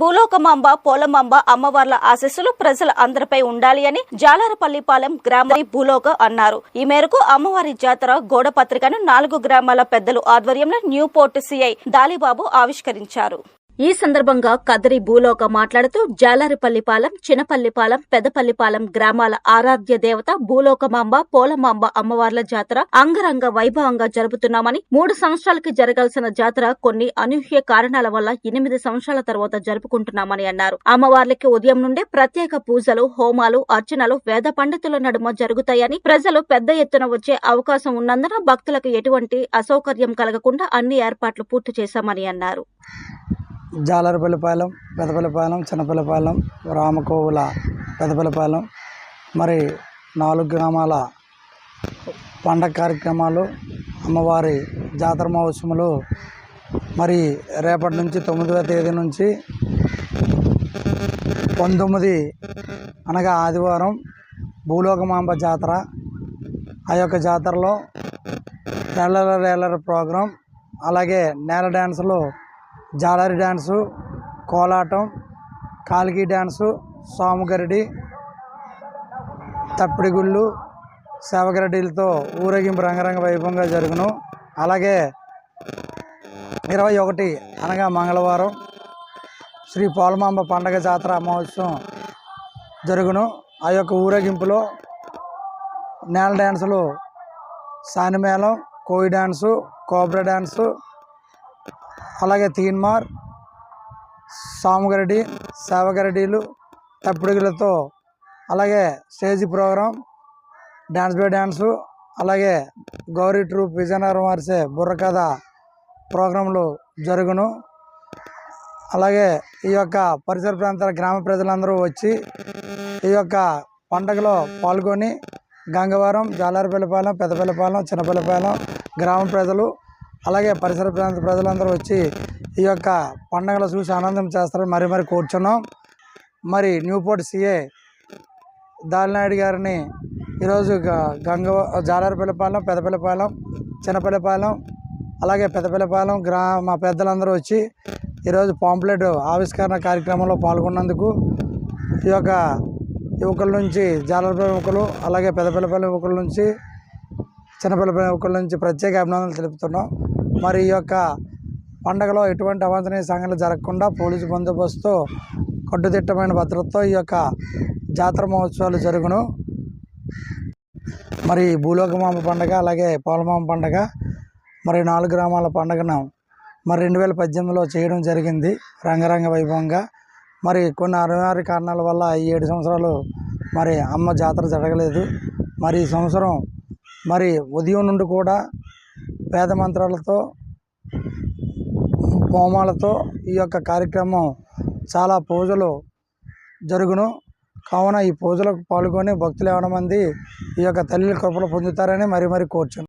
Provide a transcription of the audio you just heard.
భూలోకమాంబ పోలమాంబ అమ్మవార్ల ఆశస్సులు ప్రజల అందరిపై ఉండాలి అని జాలారపల్లిపాలెం గ్రామ భూలోక అన్నారు. ఈ మేరకు అమ్మవారి జాతర గోడ పత్రికను నాలుగు గ్రామాల పెద్దలు ఆధ్వర్యంలో న్యూ పోర్ట్ సిఐ దాలిబాబు ఆవిష్కరించారు. ఈ సందర్భంగా కదరి భూలోక మాట్లాడుతూ జాలారిపల్లిపాలెం చినపల్లిపాలెం పెదపల్లిపాలెం గ్రామాల ఆరాధ్య దేవత భూలోకమాంబ పోలమాంబ అమ్మవార్ల జాతర అంగరంగ వైభవంగా జరుపుతున్నామని మూడు సంవత్సరాలకి జరగాల్సిన జాతర కొన్ని అనూహ్య కారణాల వల్ల ఎనిమిది సంవత్సరాల తర్వాత జరుపుకుంటున్నామని అన్నారు. అమ్మవార్లకి ఉదయం నుండే ప్రత్యేక పూజలు హోమాలు అర్చనలు వేద పండితుల నడుమ జరుగుతాయని ప్రజలు పెద్ద ఎత్తున వచ్చే అవకాశం ఉన్నందున భక్తులకు ఎటువంటి అసౌకర్యం కలగకుండా అన్ని ఏర్పాట్లు పూర్తి చేశామని అన్నారు. జాలరపల్లిపాలెం పెదపల్లిపాలెం చిన్నపల్లిపాలెం రామకోవుల పెదపల్లిపాలెం మరి నాలుగు గ్రామాల పండగ కార్యక్రమాలు అమ్మవారి జాతర మహోత్సవములు. మరి రేపటి నుంచి తొమ్మిదవ తేదీ నుంచి పంతొమ్మిది అనగా ఆదివారం భూలోకమాంబ జాతర. ఆ యొక్క జాతరలో రేలర రేలర ప్రోగ్రాం అలాగే నేల డ్యాన్సులు జాలరి డ్యాన్సు కోలాటం కాలికి డ్యాన్సు సోమగరడి తప్పిడిగుళ్ళు సేవగరడీలతో ఊరేగింపు రంగరంగ వైభవంగా జరుగును. అలాగే ఇరవై ఒకటి అనగా మంగళవారం శ్రీ పోలమాంబ పండగ జాతర మహోత్సవం జరుగును. ఆ యొక్క ఊరేగింపులో నేల డ్యాన్సులు సానిమేళం కోయి డ్యాన్సు కోబ్రా డ్యాన్సు అలాగే తీన్మార్ సాముగరడి సేవగరడీలు తప్పిడుగులతో అలాగే stage program dance by dance అలాగే గౌరీ ట్రూప్ విజయనగరం వారిసే బుర్రకథ ప్రోగ్రాంలు జరుగును. అలాగే ఈ యొక్క పరిసర ప్రాంతాల గ్రామ ప్రజలందరూ వచ్చి ఈ యొక్క పండగలో పాల్గొని గంగవరం జాలారిపల్లిపాలెం పెద్దపల్లిపాలెం చిన్నపల్లిపాలెం గ్రామ ప్రజలు అలాగే పరిసర ప్రాంత ప్రజలందరూ వచ్చి ఈ యొక్క పండుగలు చూసి ఆనందం చేస్తారని మరి మరి కూర్చున్నాం. మరి న్యూపోర్ట్ సిఏ దాలినాయుడు గారిని ఈరోజు గ- గంగ జాలారపల్లిపాలెం పెదపల్లిపాలెం చిన్నపల్లిపాలెం అలాగే పెద్దపల్లిపాలెం గ్రామ పెద్దలందరూ వచ్చి ఈరోజు పాంప్లెట్ ఆవిష్కరణ కార్యక్రమంలో పాల్గొన్నందుకు ఈ యొక్క యువకుల నుంచి జాలరపల్లి యువకులు అలాగే పెద్దపల్లిపల్లి యువకుల నుంచి చిన్నపల్లిపల్లి యువకుల నుంచి ప్రత్యేక అభినందనలు తెలుపుతున్నాం. మరి ఈ యొక్క పండగలో ఎటువంటి అవాంఛనీయ సంఘటనలు జరగకుండా పోలీసు బందోబస్తు కట్టుదిట్టమైన భద్రతతో ఈ యొక్క జాతర మహోత్సవాలు జరుగును. మరి భూలోకమామ పండగ అలాగే పోలమామ పండగ మరి నాలుగు గ్రామాల పండగను మరి రెండు వేల పద్దెనిమిదిలో చేయడం జరిగింది రంగరంగ వైభవంగా. మరి కొన్ని అనివార్య కారణాల వల్ల ఈ ఏడు సంవత్సరాలు మరి అమ్మ జాతర జరగలేదు. మరి ఈ సంవత్సరం మరి ఉదయం నుండి కూడా వేద మంత్రాలతో హోమాలతో ఈ యొక్క కార్యక్రమం చాలా పూజలు జరుగును. కావున ఈ పూజలకు పాల్గొని భక్తులు ఏమైనా మంది ఈ యొక్క తల్లి కృపలు పొందుతారని మరి మరి కోరుచున్నాను.